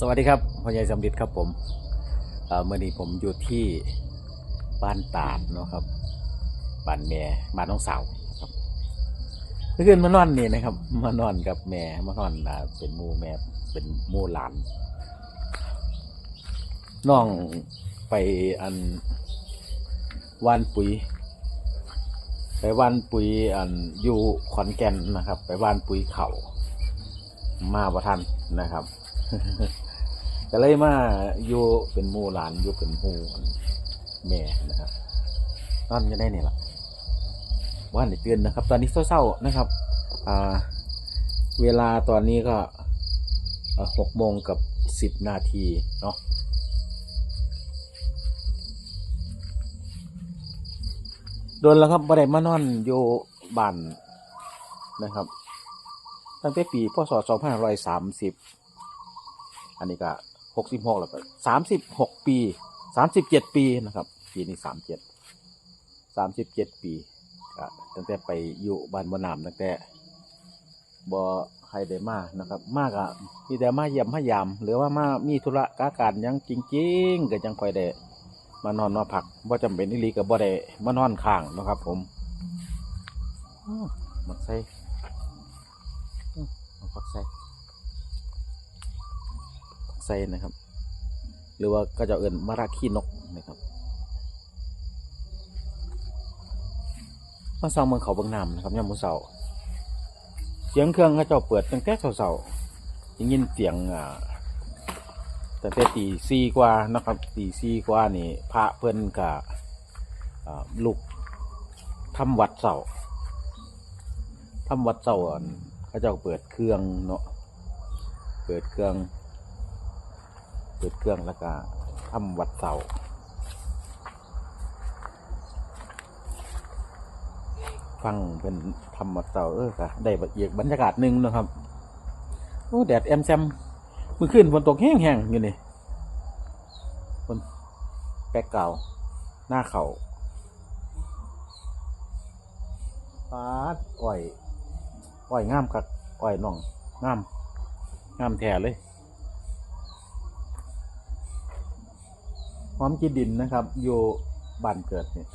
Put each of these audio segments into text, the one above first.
สวัสดีครับพ่อใหญ่สำลิดครับผมเมื่อนี้ผมอยู่ที่บ้านตาดเนาะครับบ้านแม่บ้านน้องสาวครับเมื่อคืนมานอนนี่นะครับมานอนกับแม่มานอนเป็นมูแม่เป็นมูหลานน้องไปอันวานปุ๋ย ไปวานปุ๋ยอันอยู่ขอนแก่นนะครับ ไปวานปุ๋ยเขามาประทันนะครับ ก็เลยมาอยู่เป็นหมู่หลานอยู่เป็นหมู่แม่นะครับนอนจะได้เนี่ยละว่านเตือนนะครับ ตอนนี้เศร้าๆนะครับ อ่า เวลาตอนนี้ก็หกโมงกับสิบนาทีเนาะโดนแล้วครับบ่ได้มานอนอยู่บ้านนะครับ ตั้งแต่ปีพศ2530 อันนี้ก็ หกสิบหกแล้วก็สามสิบหกปีสามสิบเจ็ดปีนะครับ ปีนี้สามเจ็ดสามสิบเจ็ดปีตั้งแต่ไปอยู่บ้านบนนามตั้งแต่บ่ใครได้มานะครับ มากอะมีแต่มาเยี่ยมมายาม หรือว่ามามีธุระกาการยังจริงๆก็ยังคอยได้มานอนมาพักบ่จำเป็นอีหลีก็บ่ได้มานอนข้างนะครับ ผมอ้อมักใส่มักใส่ ไซนะครับ หรือว่าก็จะเอื่นมาราคีนกนะครับมาสร้างเมืองเขาบางนามนะครับยามมือเสาเสียงเครื่องเขาเจ้าเปิดตั้งแต่เสาๆยังยินเสียงอ่าตั้งแต่ตีสี่กว่านะครับตีสี่กว่านี่พระเพิ่นกับลูกทำวัดเสาทำวัดเสาเขาเจ้าเปิดเครื่องเนาะเปิดเครื่อง เปิดเครื่องแล้วก็ทำวัดเสาฟังเป็นทำวัดเสาเออก็ได้อีกบรรยากาศหนึ่งนะครับโอ้แดดแอมแซมมื่อคืนฝนตกแห้งๆอยู่นี่ฝนแปกเก่าหน้าเขาปาดอ้อยอ้อยงามกักอ้อยน่องงามงามแท้เลย หอมกีดินนะครับ อยู่บ้านเกิดเนี่ย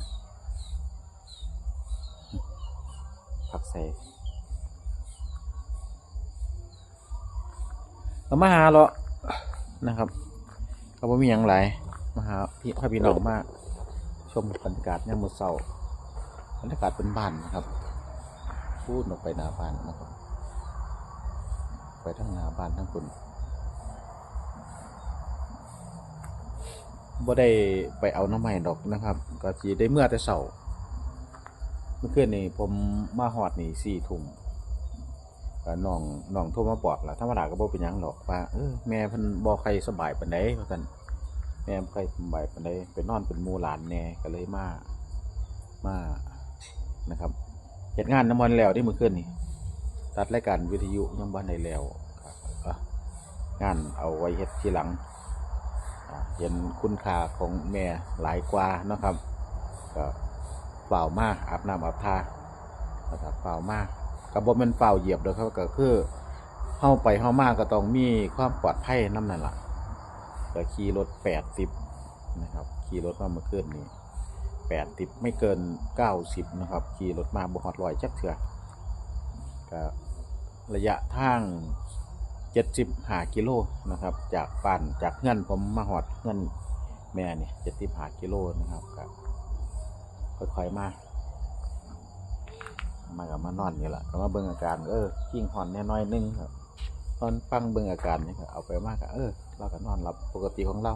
ผักใส่เอามาหาเลานะครับเขาบ่มีอย่างไรมาหาพี่พ่อพี่น้องมาชมบรรยากาศยามมื้อเช้าบรรยากาศเป็นบ้านนะครับ พูดออกไปหน้าบ้านนะครับ ไปทั้งหน้าบ้านทั้งคุณ บ่ได้ไปเอาน้ำใหม่ดอกนะครับ ก็สีได้เมื่อแต่เสาเมื่อคืนนี้ผมมาหอดนี่สี่ทุ่มก็น้องน้องโทรมาบอกละธรรมดาก็บ่เป็นหยังหรอกว่าเออแม่เพิ่นบ่ใครสบายปานใดว่าซั่นแม่บ่ใครสบายปานใดไปนอนเป็นหมู่หลานแน่ก็เลยมามานะครับเฮ็ดงานน้ำมันแล้วที่เมื่อคืนนี่ตัดรายการวิทยุยังบ่ได้แล้วก็งานเอาไว้เฮ็ดทีหลัง เห็นคุณค่าของแม่หลายกว่านะครับ ก็เปล่ามากอาบน้ำอาบท่านะครับเปล่ามากกระบอกมันเปล่าเหยียบเด้อครับก็คือเข้าไปเข้ามากก็ต้องมีความปลอดภัยน้ำนั่นล่ะก็ขี่รถแปดสิบนะครับขี่รถมาเมื่อคืนนี้แปดสิบไม่เกินเก้าสิบนะครับขี่รถมาบฮอดลอยจักเถื่อก็ระยะทาง เจ็ดสิบหากิโลนะครับ จากบ้านจากเงื่อนผมมาหอดเงื่อนแม่เนี่ยเจ็ดสิบหากิโลนะครับก็ค่อยๆมามากับมานอนนี่แหละก็มาเบิ่งอาการเออขิงหอนแน่น้อยนึงครับตอนฟังเบิ่งอาการนี่ก็เอาไปมากก็เออเราก็นอนหลับปกติของเรา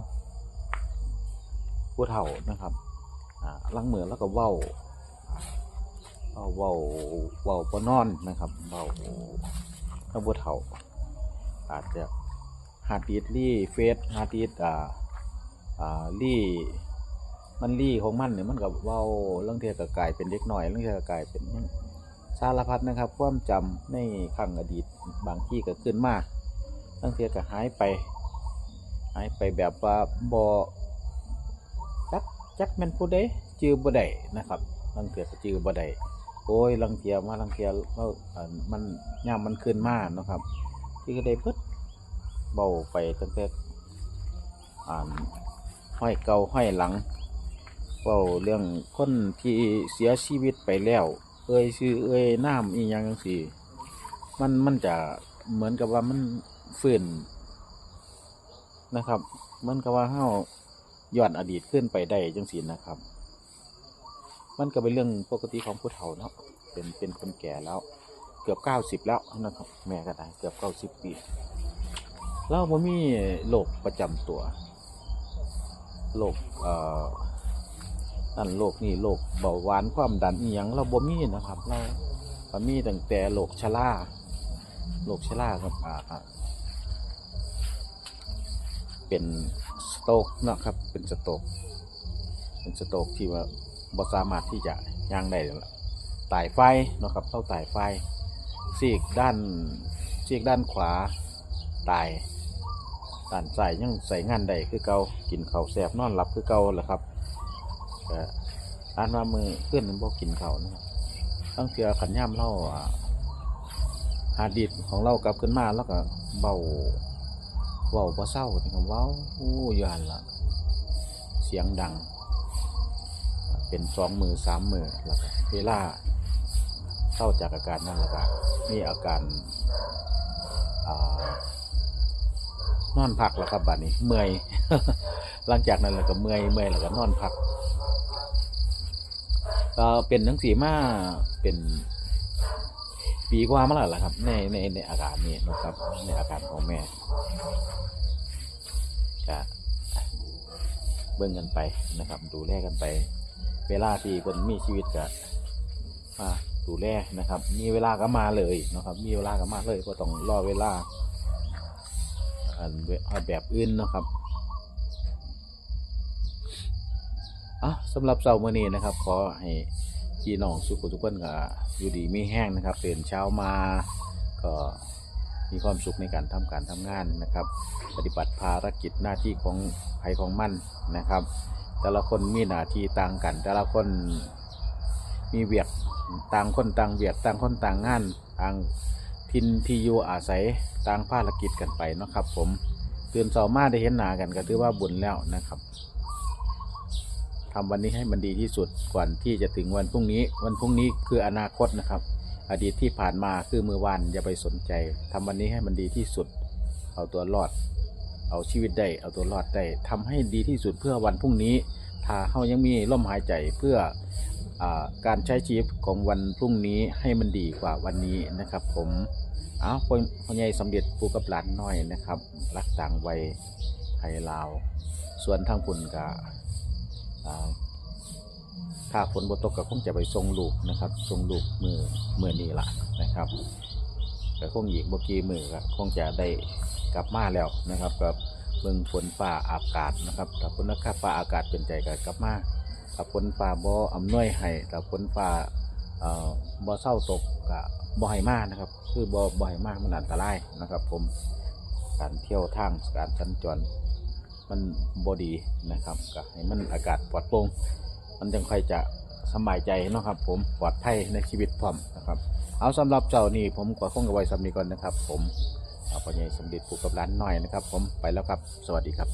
ผู้เฒ่านะครับอ่าลังเหมือนแล้วก็เว้าเว้าเว้าเว้าปนอนนะครับเว้าถ้าผู้เฒ่า อาจจะฮาร์ดดิสลี่เฟสฮาร์ดดิสอ่าอ่าลี่มันลี่ของมันเนี่ยมันกับเว้าเรื่องเทียกับกายเป็นเด็กหน่อยเรื่องเทียกับกายเป็นยังสารพัดนะครับ ความจำในครั้งอดีตบางที่ก็ขึ้นมากเรื่องเทียก็หายไป หายไปแบบว่าบอจักจักแมันผู้ใดจือบ่ได้นะครับลังเทียก็จือบ่ได้โอ้ยลังเทียมาลังเทียเราอ่ามันย่ามมันขึ้นมาเนะครับ ที่ก็ได้เพิดเบาไปตั้งแต่อ่านห้อยเก่าห้อยหลังเบาเรื่องคนที่เสียชีวิตไปแล้ว เอ่ยชื่อเอ่ยน้ำอีหยังจังซี่ มันมันจะเหมือนกับว่ามันฟื้นนะครับเหมือนกับว่าเฮาย้อนอดีตขึ้นไปได้จังซี่นะครับ มันก็เป็นเรื่องปกติของผู้เฒ่าเนาะเป็นเป็นคนแก่แล้ว กือบเก้าสิบแล้วนะครับแม่ก็ได้เกือบเก้าสิบปีเราบ่มีโรคประจำตัวโรคเอ่อนั่นโรคนี่โรคเบาหวานความดันอีหยังเราบ่มีนะครับเราก็มีตั้งแต่โรคชราโรคชราครับอ่าเป็นสโตกนะครับ เป็นสโตกเป็นสโตกที่ว่าบ่สามารถที่จะย่างได้แล้วล่ะตายไฟนะครับเข้าตายไฟ ซีกด้านซีกด้านขวาตายด้านซ้ายยังใส่งานได้คือเกากินเข้าแสบนอนหลับคือเกาแหละครับก็อ่านว่ามือเพื่อนมันบอกกินเข้านะครับตั้งเทือขันย่ำเล่าอาหาดิดของเรากลับขึ้นมาแล้วก็เบาเบาพอเศร้านี่ครับเว้าอู้ยหันละเสียงดัง เป็นสองมือสามมือแล้วก็เวลา เข้าจากอาการนั่นแหละครับมีอาการอนอนพักแล้วครับบัดนี้ เมื่อยหลังจากนั้นแล้วก็เมื่อยเมื่อยแล้วก็นอนพักก็เป็นทั้งสีมาเป็นปีกว่ามาแล้วล่ะครับ ในในในอาการนี้นะครับ ในอาการของแม่ก็เบิ่งกันไปนะครับ ดูแลกันไป เวลาที่คนมีชีวิตก็มา ดูแลนะครับ มีเวลาก็มาเลยนะครับ มีเวลาก็มาเลยก็ต้องรอเวลาอันแบบอื่นนะครับอะสำหรับเสาร์มื้อนี้นะครับ ขอให้พี่น้องสุขทุกคนก็อยู่ดีมีแห้งนะครับตื่นเช้ามาก็มีความสุขในการทำการทำงานนะครับ ปฏิบัติภารกิจหน้าที่ของใครของมันนะครับ แต่ละคนมีหน้าที่ต่างกัน แต่ละคนมีเวียก ต่างคนต่างเวียกต่างคนต่างงานต่างทินที่อยู่อาศัยต่างภารกิจกันไปนะครับ ผมตื่นเช้ามาได้เห็นหน้ากันก็ถือว่าบุญแล้วนะครับทำวันนี้ให้มันดีที่สุดก่อนที่จะถึงวันพรุ่งนี้ วันพรุ่งนี้คืออนาคตนะครับ อดีตที่ผ่านมาคือมือวานอย่าไปสนใจทำวันนี้ให้มันดีที่สุด เอาตัวรอด เอาชีวิตได้เอาตัวรอดได้ทำให้ดีที่สุดเพื่อวันพรุ่งนี้ถ้าเขายังมีลมหายใจเพื่อ การใช้ชีวิตของวันพรุ่งนี้ให้มันดีกว่าวันนี้นะครับ ผมอ้าวพ่อใหญ่สำเร็จปูกับหลานน้อยนะครับ รักต่างวัยไทยลาว ส่วนทางพุ่นกับถ้าฝนบตกก็คงจะไปทรงลูกนะครับทรงลูกมือมือนี้ละนะครับก็คงอีกเมื่อกี้มือก็คงจะได้กลับมาแล้วนะครับกับเบิ่งฝนฟ้าอากาศนะครับถ้าฝนนะครับฟ้าอากาศเป็นใจก็กลับมา ถ้าฝนฟ้าบ่อำนวยให้ถ้าฝนฟ้าเอ่อบ่เศร้าตกก็บ่ให้มากนะครับ คือบ่บ่ให้มามันอันตรายนะครับ ผมการเที่ยวทางการสัญจรมันบ่ดีนะครับก็ให้มันอากาศปลอดโปร่งมันจึงค่อยจะสบายใจนะครับ ผมปลอดภัยในชีวิตพร้อมนะครับ เอาสำหรับเจ้านี่ผมก็คงกับไว้สำนีก่อนนะครับ ผมเอาพอใหญ่สมเด็จผูกกับร้านหน้อยนะครับ ผมไปแล้วครับ สวัสดีครับ